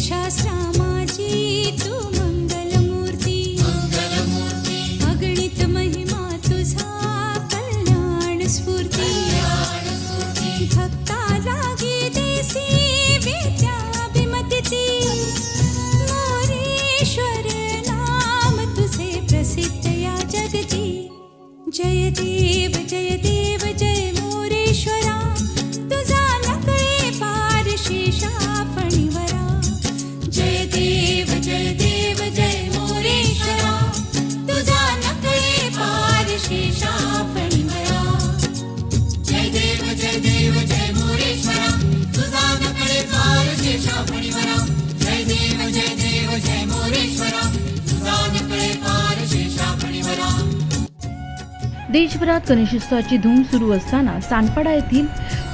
शास्त्रामाची तू मंगलमूर्ती. अगणित महिमा तुझा कल्याण स्फूर्ती. भक्ता लागी देसी विद्याभिमती मोरेश्वर नाम तुझे प्रसिद्ध या जगती. जय देव जय देव. देशभरात गणेशोत्सवाची धूम सुरू असताना सानपाडा येथील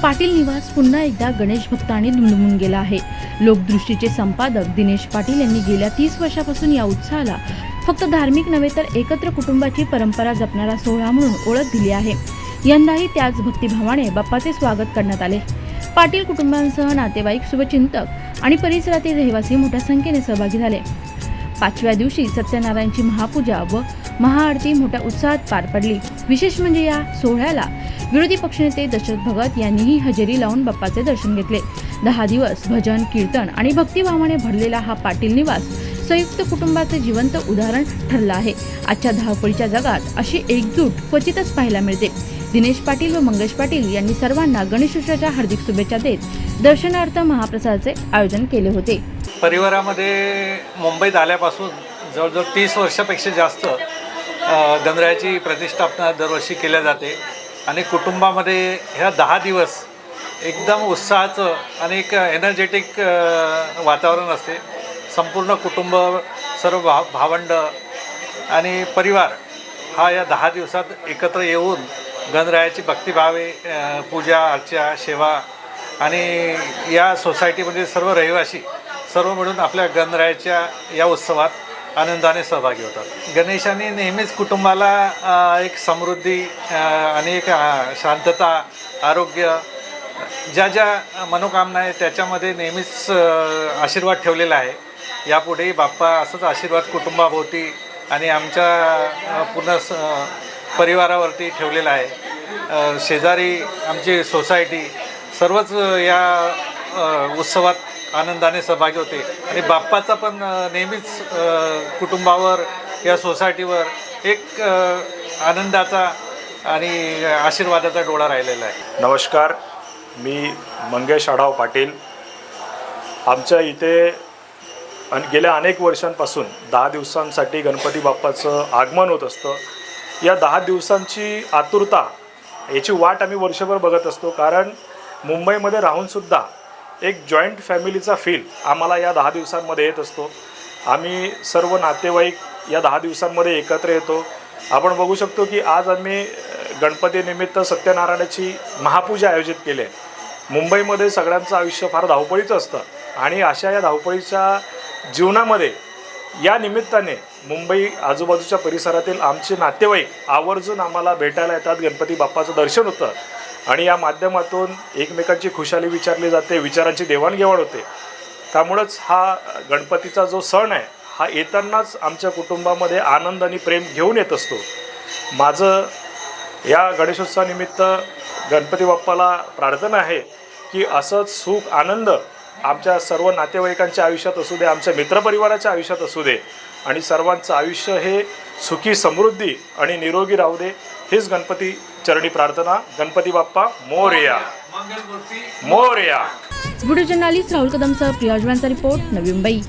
पाटील निवास पुन्हा एकदा गणेश भक्तांनी दुमदुमून गेला आहे. लोकदृष्टीचे संपादक दिनेश पाटील यांनी गेल्या तीस वर्षापासून या उत्साहाला फक्त धार्मिक नव्हे तर एकत्र कुटुंबाची परंपरा जपणारा सोहळा म्हणून ओळख दिली आहे. यंदाही त्याच भक्तिभावाने बाप्पाचे स्वागत करण्यात आले. पाटील कुटुंबांसह नातेवाईक शुभचिंतक आणि परिसरातील रहिवासी मोठ्या संख्येने सहभागी झाले. पाचव्या दिवशी सत्यनारायणची महापूजा व महाआरती मोठ्या उत्साहात पार पडली. विशेष म्हणजे या सोहळ्याला विरोधी पक्षनेते दशरथ भगत यांनीही हजेरी लावून बाप्पाचे दर्शन घेतले. दहा दिवस भजन कीर्तन आणि भक्तिभावाने भरलेला हा पाटील निवास संयुक्त कुटुंबाचे जिवंत उदाहरण ठरलं आहे. आजच्या धावपळीच्या जगात अशी एकजूट क्वचितच पाहायला मिळते. दिनेश पाटील व मंगेश पाटील यांनी सर्वांना गणेशोत्सवाच्या हार्दिक शुभेच्छा देत दर्शनार्थ महाप्रसादाचे आयोजन केले होते. परिवारामध्ये मुंबईत आल्यापासून जवळजवळ तीस वर्षापेक्षा जास्त गणरायाची प्रतिष्ठापना दरवर्षी केल्या जाते. आणि कुटुंबामध्ये ह्या दहा दिवस एकदम उत्साहाचं आणि एक एनर्जेटिक वातावरण असते. संपूर्ण कुटुंब सर्व भा भावंड आणि परिवार हा या दहा दिवसात एकत्र येऊन गणरायाची भक्तिभावे पूजा अर्चा सेवा आणि या सोसायटीमध्ये सर्व रहिवासी सर्व मिळून आपल्या गणरायाच्या या उत्सवात आनंदाने सहभागी होतात. गणेशाने नेहमीच कुटुंबाला एक समृद्धी आणि एक शांतता आरोग्य ज्या ज्या मनोकामना आहे त्याच्यामध्ये नेहमीच आशीर्वाद ठेवलेला आहे. यापुढेही बाप्पा असंच आशीर्वाद कुटुंबाभोवती आणि आमच्या पूर्ण स परिवारावरती ठेवलेला आहे. शेजारी आमची सोसायटी सर्वच या उत्सवात आनंदाने सहभागी होते. आणि बाप्पाचा पण नेहमीच कुटुंबावर या सोसायटीवर एक आनंदाचा आणि आशीर्वादाचा डोळा राहिलेला आहे. नमस्कार. मी मंगेश आढाव पाटील. आमच्या इथे अन गेल्या अनेक वर्षांपासून दहा दिवसांसाठी गणपती बाप्पाचं आगमन होत असतं. या दहा दिवसांची आतुरता याची वाट आम्ही वर्षभर बघत असतो. कारण मुंबईमध्ये राहूनसुद्धा एक जॉईंट फॅमिलीचा फील आम्हाला या दहा दिवसांमध्ये येत असतो. आम्ही सर्व नातेवाईक या दहा दिवसांमध्ये एकत्र येतो. आपण बघू शकतो की आज आम्ही गणपतीनिमित्त सत्यनारायणाची महापूजा आयोजित केली आहे. मुंबईमध्ये सगळ्यांचं आयुष्य फार धावपळीचं असतं आणि अशा या धावपळीच्या जीवनामध्ये या निमित्ताने मुंबई आजूबाजूच्या परिसरातील आमचे नातेवाईक आवर्जून आम्हाला भेटायला येतात. गणपती बाप्पाचं दर्शन होतं. आणि या माध्यमातून एकमेकांची खुशाली विचारली जाते विचारांची देवाणघेवाण होते. त्यामुळंच हा गणपतीचा जो सण आहे हा येतानाच आमच्या कुटुंबामध्ये आनंद आणि प्रेम घेऊन येत असतो. माझं या गणेशोत्सवानिमित्त गणपती बाप्पाला प्रार्थना आहे की असंच सुख आनंद आमच्या सर्व नातेवाईकांच्या आयुष्यात असू दे आमच्या मित्रपरिवाराच्या आयुष्यात असू दे. आणि सर्वांचं आयुष्य हे सुखी समृद्धी आणि निरोगी राहू दे. हीच गणपती चरणी प्रार्थना. गणपती बाप्पा मोरया. मोरया. व्हिडिओ जर्नालिस्ट राहुल कदमसह प्रियाजवांचा रिपोर्ट. नवी मुंबई.